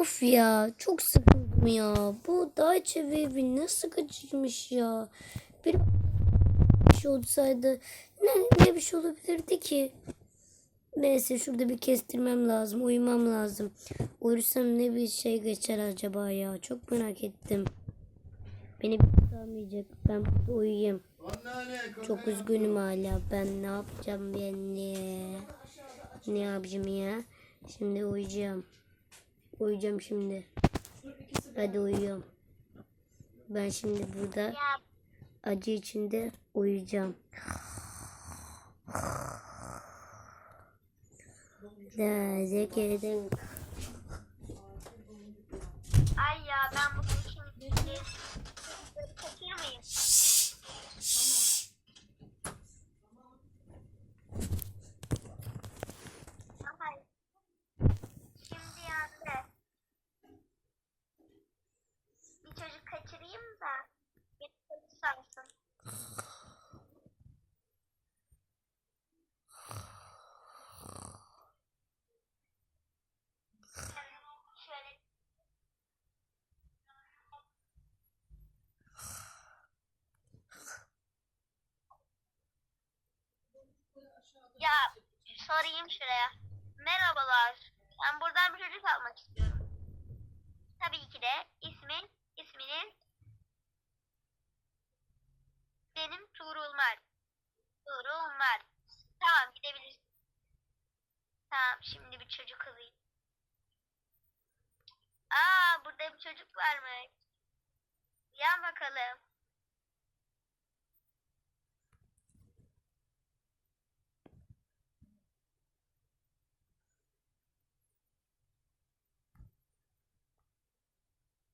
Of ya çok sıkıldım ya. Bu Deutsche Welle nasıl kaçırmış ya. Bir şey olsaydı ne, ne bir şey olabilirdi ki? Neyse şurada bir kestirmem lazım. Uyumam lazım. Uyursam ne bir şey geçer acaba ya. Çok merak ettim. Beni bir almayacak. Ben burada uyuyayım. Çok üzgünüm hala. Ben ne yapacağım ben ne? Ne yapacağım ya? Şimdi uyuyacağım. Uyuyacağım şimdi. Hadi uyuyorum. Ben şimdi burada acı içinde uyuyacağım. Da zekedim. ay ya ben bugün şimdi çocukları kaçırmayayım. Ay. Şimdi yandı. Bir çocuk kaçırayım da bir çocuk sansın. Şöyle Ya sorayım şuraya. Merhabalar. Ben buradan bir çocuk almak istiyorum. Tabii ki de ismin, isminin benim Tuğrul Mert. Tuğrul Mert. Tamam gidebilirsin. Tamam şimdi bir çocuk alayım. Aa burada bir çocuk varmış. Yan bakalım.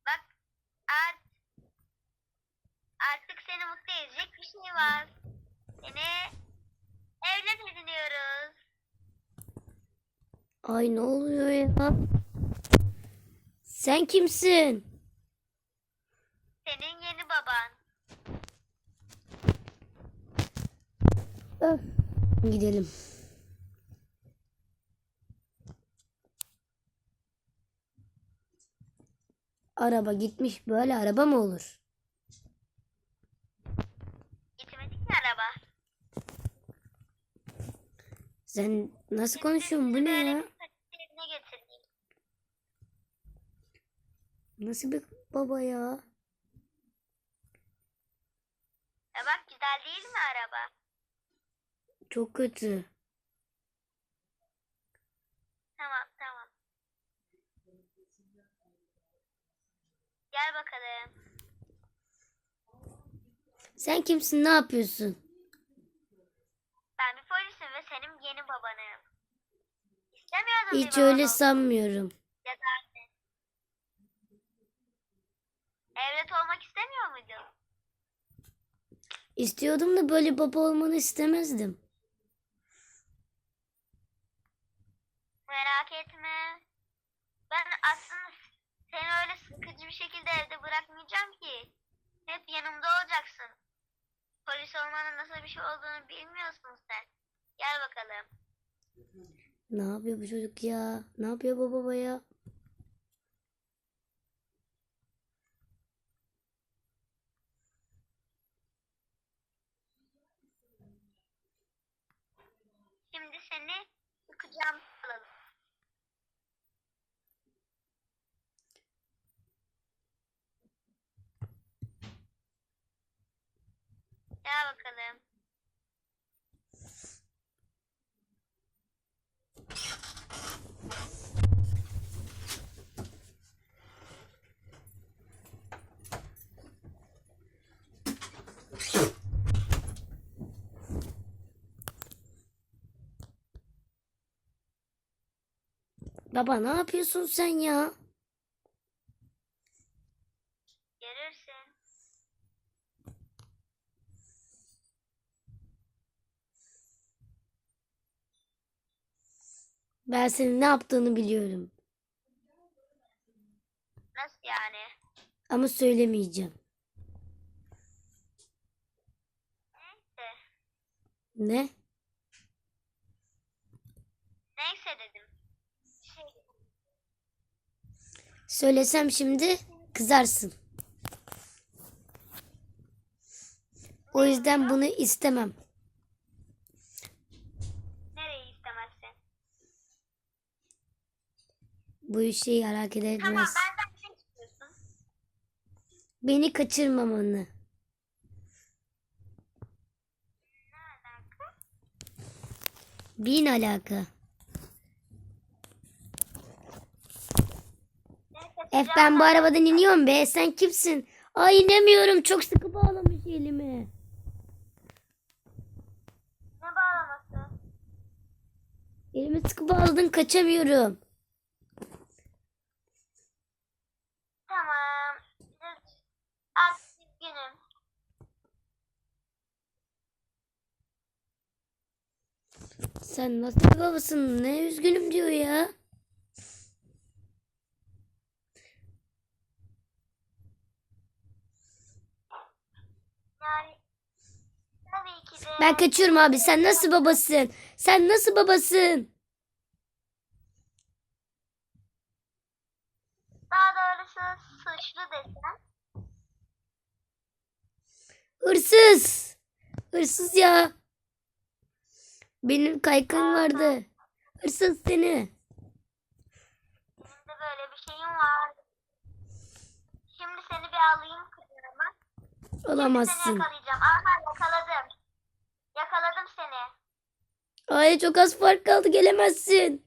Bak art artık seni mutlu edecek bir şey var. Seni evlat ediniyoruz. Ay ne oluyor ya? Sen kimsin? Senin yeni baban. Öf. Gidelim. Araba gitmiş böyle araba mı olur? Gitmedik mi araba? Sen nasıl konuşuyorsun bu ne ya? Nasıl bir baba ya? E bak güzel değil mi araba? Çok kötü. Tamam tamam. Gel bakalım. Sen kimsin ne yapıyorsun? Ben bir polisim ve senin yeni babanım. İstemiyordun bir Hiç öyle sanmıyorum. Evlat olmak istemiyor muydun? İstiyordum da böyle baba olmanı istemezdim. Merak etme. Ben aslında seni öyle sıkıcı bir şekilde evde bırakmayacağım ki. Hep yanımda olacaksın. Polis olmanın nasıl bir şey olduğunu bilmiyorsun sen. Gel bakalım. Ne yapıyor bu çocuk ya? Ne yapıyor bu baba ya? Şimdi seni kucağıma alalım. Gel bakalım. Baba ne yapıyorsun sen ya? Görürsün. Ben senin ne yaptığını biliyorum. Nasıl yani? Ama söylemeyeceğim. Neyse. Ne? Neyse dedim. Şey, Söylesem şimdi kızarsın. O yüzden bunu istemem. Nereyi istemezsin? Bu işi hareket Tamam etmez. benden ne istiyorsun? Beni kaçırmamanı. Ne alaka? Bin alaka. Neyse, F ben bu arabadan iniyorum be. Sen kimsin? Ay inemiyorum. Çok sıkı bağlamış elimi. Ne bağlaması? Elimi sıkı bağladın kaçamıyorum. Tamam. Günüm. Sen nasıl babasın? Ne üzgünüm diyor ya. Yani tabii ki de Ben kaçıyorum abi. Sen nasıl babasın? Sen nasıl babasın? daha doğrusu suçlu desem. Hırsız. Hırsız ya. Benim kaykım vardı. Hırsız seni. De böyle bir şeyim var. Şimdi seni bir alayım. Seni Olamazsın. yakalayacağım. Aha yakaladım. Yakaladım seni. Ay çok az fark kaldı. Gelemezsin.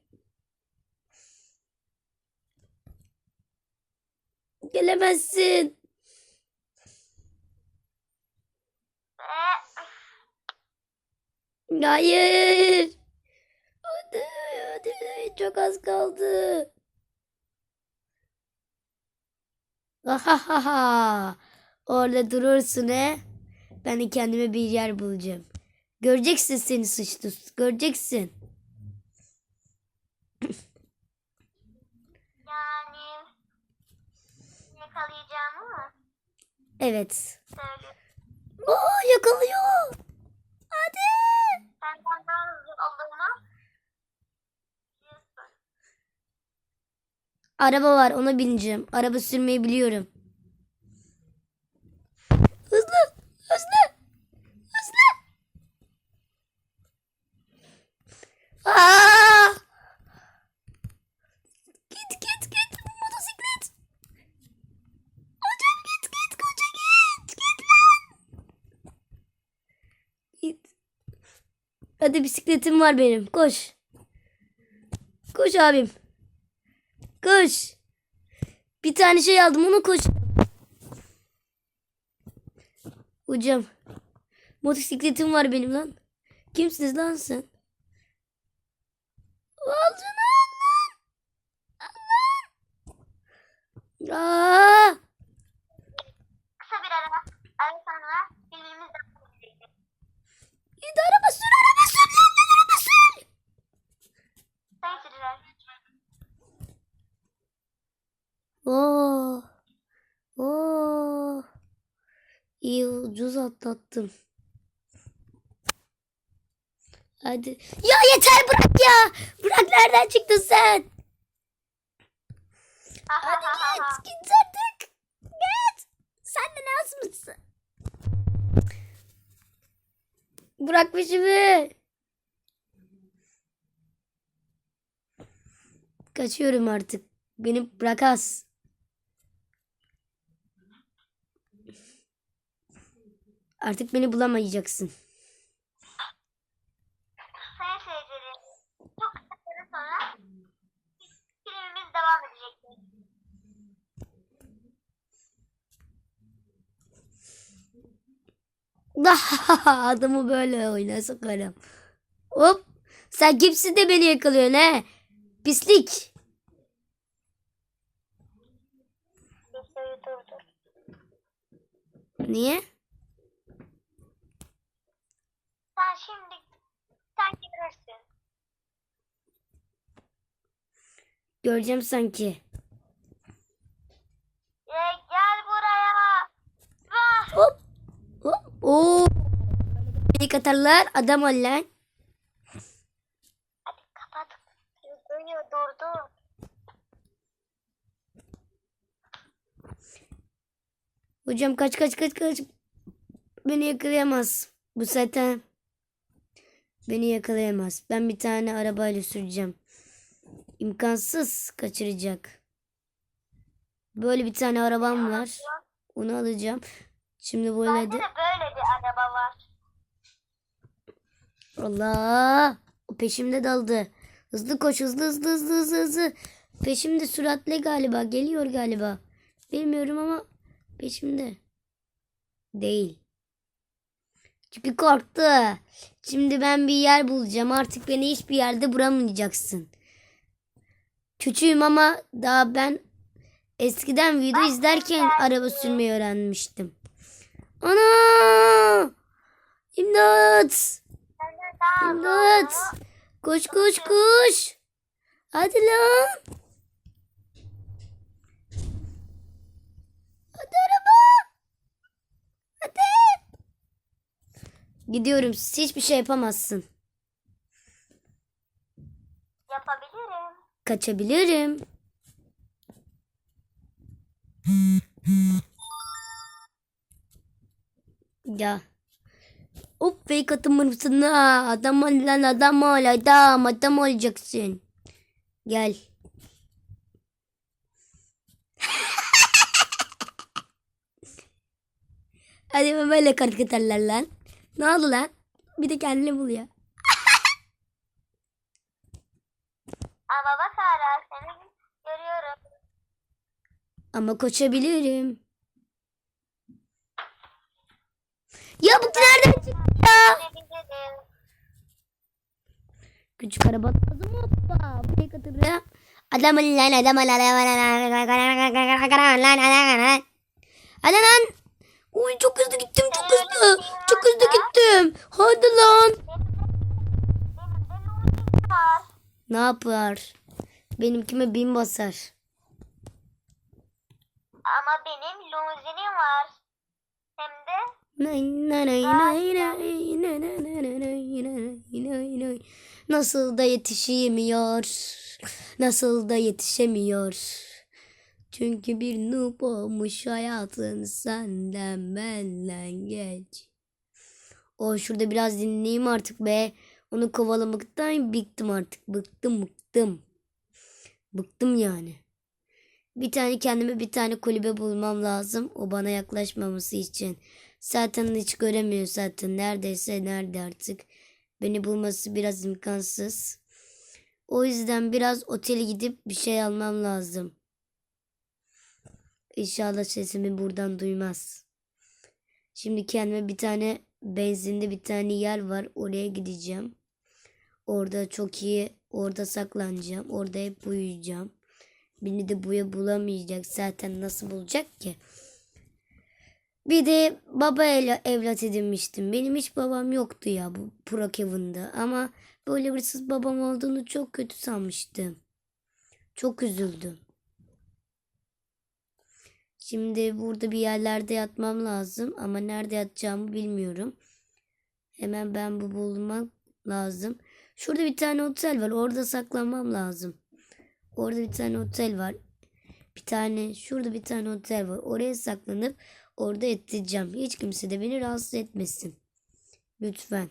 Gelemezsin. Hayır. Hadi, hadi, çok az kaldı. Ahahaha. Orada durursun he. Ben de kendime bir yer bulacağım. Göreceksin seni suçlu. Göreceksin. yani yakalayacağımı mı Evet. söylüyorsun? Oo yakalıyor. Hadi. Senden daha hızlı olduğunu biliyorsun. Araba var ona bineceğim. Araba sürmeyi biliyorum. Hızlı. Hızlı. Hızlı. Aa! Git git git motosiklet. Hocam git git koca git. Git lan. Git. Hadi bisikletim var benim. Koş. Koş abim. Koş. Bir tane şey aldım onu koş. Hocam. Motosikletim var benim lan. Kimsiniz lan sen? Al şunu al lan. Al lan. Aa! Kısa bir ara. Ara sonra filmimiz devam edecek. Git araba sür araba sür lan lan araba sür. Sayın seyirciler. Oo. Oo. İyi ucuz atlattım. Hadi. Ya yeter bırak ya. Bırak nereden çıktın sen? Ha ha Hadi ha ha ha. git. Git artık. Git. Sen de ne asmışsın? Bırak peşimi. Kaçıyorum artık. Beni bırak az. Artık beni bulamayacaksın. Sayın seyirciler. Çok kısa süre sonra filmimiz devam edecek. Adamı böyle oyna sokarım. Hop. Sen kimsin de beni yakalıyorsun he? Pislik. Niye? Sen şimdi sen gelirsin. Göreceğim sanki. Ee, gel buraya. Vah. Hop. Hop. Oo. Beni katarlar. Adam ol lan. Hadi kapat. Videoyu durdur. Hocam kaç kaç kaç kaç. Beni yakalayamaz. Bu zaten beni yakalayamaz. Ben bir tane arabayla süreceğim. İmkansız kaçıracak. Böyle bir tane arabam var. Onu alacağım. Şimdi böyle Bende de de böyle bir araba var. Allah! O peşimde daldı. Hızlı koş hızlı hızlı hızlı hızlı hızlı. Peşimde süratli galiba. Geliyor galiba. Bilmiyorum ama peşimde. Değil. Çünkü korktu. Şimdi ben bir yer bulacağım. Artık beni hiçbir yerde bulamayacaksın. Küçüğüm ama daha ben eskiden video izlerken araba sürmeyi öğrenmiştim. Ana! İmdat! İmdat! Koş koş koş. Hadi lan. Hadi araba. Hadi. Gidiyorum. Hiçbir şey yapamazsın. Kaçabilirim. Ya. Hop fake atımırsın ha. Adam ol lan adam ol adam. Adam olacaksın. Gel. Hadi böyle karikatürler lan. Ne oldu lan? Bir de kendini bul ya. Ama bak hala seni görüyorum. Ama koşabilirim. Ya bu nereden çıktı ya? Küçük araba lazım? Hoppa. Buraya katırım. Adam ol lan adam ol adam ol lan Hadi lan. Uy çok hızlı gittim çok hızlı. Çok hızlı gittim. Hadi lan. Ne yapar? Benimkime bin basar. Ama benim limuzinim var. Hem de Nasıl da yetişemiyor. Nasıl da yetişemiyor. Çünkü bir noob olmuş hayatın senden benden geç. O şurada biraz dinleyeyim artık be. Onu kovalamaktan bıktım artık. Bıktım bıktım. Bıktım yani. Bir tane kendime bir tane kulübe bulmam lazım. O bana yaklaşmaması için. Zaten hiç göremiyor zaten. Neredeyse nerede artık. Beni bulması biraz imkansız. O yüzden biraz otele gidip bir şey almam lazım. İnşallah sesimi buradan duymaz. Şimdi kendime bir tane benzinde bir tane yer var. Oraya gideceğim. Orada çok iyi. Orada saklanacağım. Orada hep uyuyacağım. Beni de buya bulamayacak. Zaten nasıl bulacak ki? Bir de baba ile evlat edinmiştim. Benim hiç babam yoktu ya bu Pro Kevin'da. Ama böyle hırsız babam olduğunu çok kötü sanmıştım. Çok üzüldüm. Şimdi burada bir yerlerde yatmam lazım ama nerede yatacağımı bilmiyorum. Hemen ben bu bulmak lazım. Şurada bir tane otel var. Orada saklanmam lazım. Orada bir tane otel var. Bir tane şurada bir tane otel var. Oraya saklanıp orada yatacağım. Hiç kimse de beni rahatsız etmesin. Lütfen.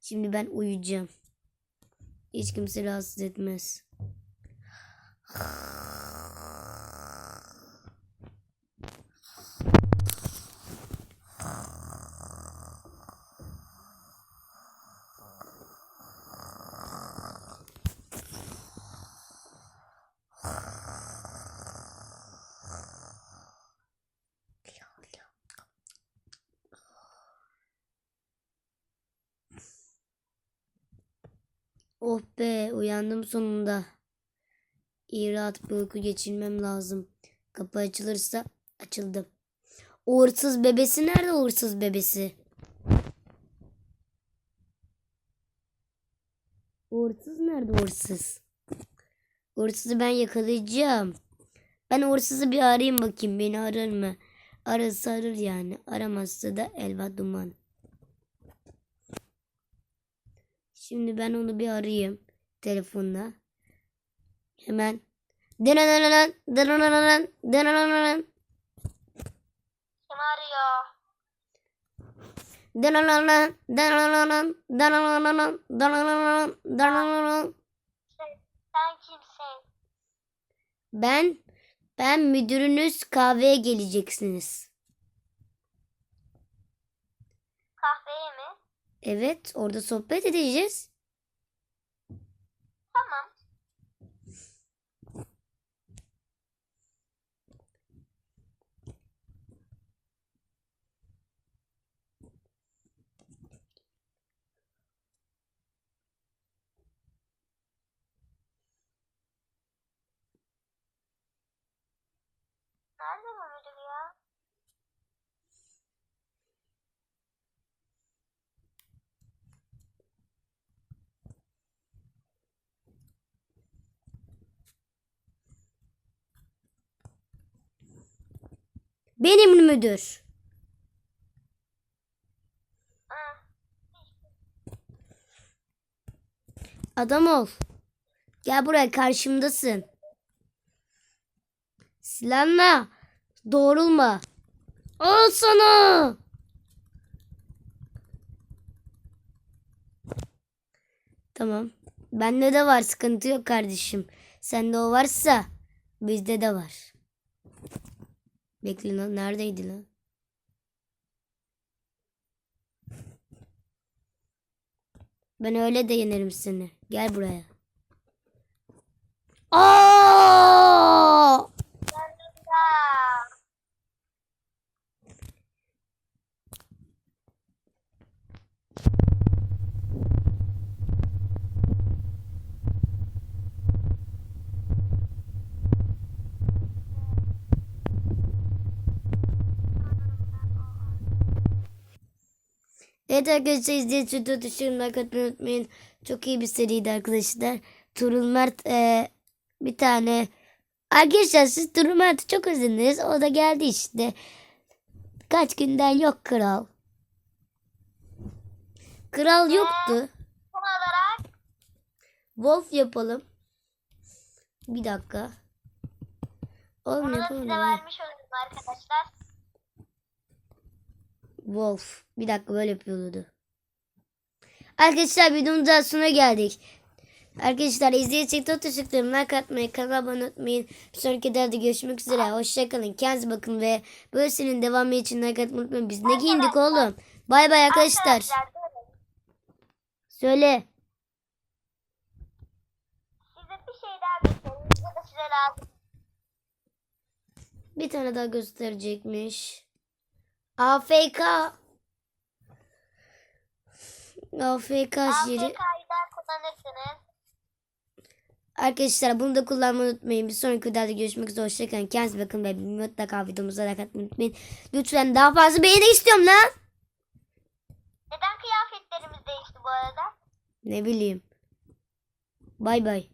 Şimdi ben uyuyacağım. Hiç kimse rahatsız etmez. Oh be uyandım sonunda. İyi rahat bir uyku geçirmem lazım. Kapı açılırsa açıldım. Uğursuz bebesi nerede uğursuz bebesi? Uğursuz nerede uğursuz? Uğursuzu ben yakalayacağım. Ben uğursuzu bir arayayım bakayım beni arar mı? Ararsa arar yani. Aramazsa da elva duman. Şimdi ben onu bir arayayım telefonla. Hemen. Denanananan, denanananan, denanananan. Kim arıyor? Denananan, denananan, denananan. Sen kimsin? Ben, ben müdürünüz kahveye geleceksiniz. Evet, orada sohbet edeceğiz. Tamam. Nerede bu müdür ya? Benim müdür. Adam ol. Gel buraya karşımdasın. Silahla doğrulma. Al sana. Tamam. Bende de var sıkıntı yok kardeşim. Sende o varsa bizde de var. Bekle lan neredeydi lan? Ben öyle de yenerim seni. Gel buraya. Aa! Evet arkadaşlar çok teşekkürler. Katmayı unutmayın. Çok iyi bir seriydi arkadaşlar. Turul Mert e, bir tane Arkadaşlar siz Turul Mert'i çok özlediniz. O da geldi işte. Kaç günden yok kral. Kral yoktu. Son olarak Wolf yapalım. Bir dakika. Oğlum bunu da size vermiş oldum arkadaşlar. Wolf. Bir dakika böyle yapıyordu. Arkadaşlar videonun daha sonuna geldik. Arkadaşlar izleyiciye için çok teşekkür ederim. Like atmayı, kanala abone olmayı. Bir sonraki derde görüşmek üzere. Hoşçakalın. Kendinize bakın ve böyle serinin devamı için like atmayı unutmayın. Biz ne giyindik oğlum? Bay bay arkadaşlar. Söyle. Şey. Bir tane daha gösterecekmiş. AFK. AFK kullanırsınız. Arkadaşlar bunu da kullanmayı unutmayın. Bir sonraki videoda görüşmek üzere. Hoşçakalın. Kendinize bakın ve mutlaka videomuza like atmayı unutmayın. Lütfen daha fazla beğeni istiyorum lan. Neden kıyafetlerimiz değişti bu arada? Ne bileyim. Bay bay.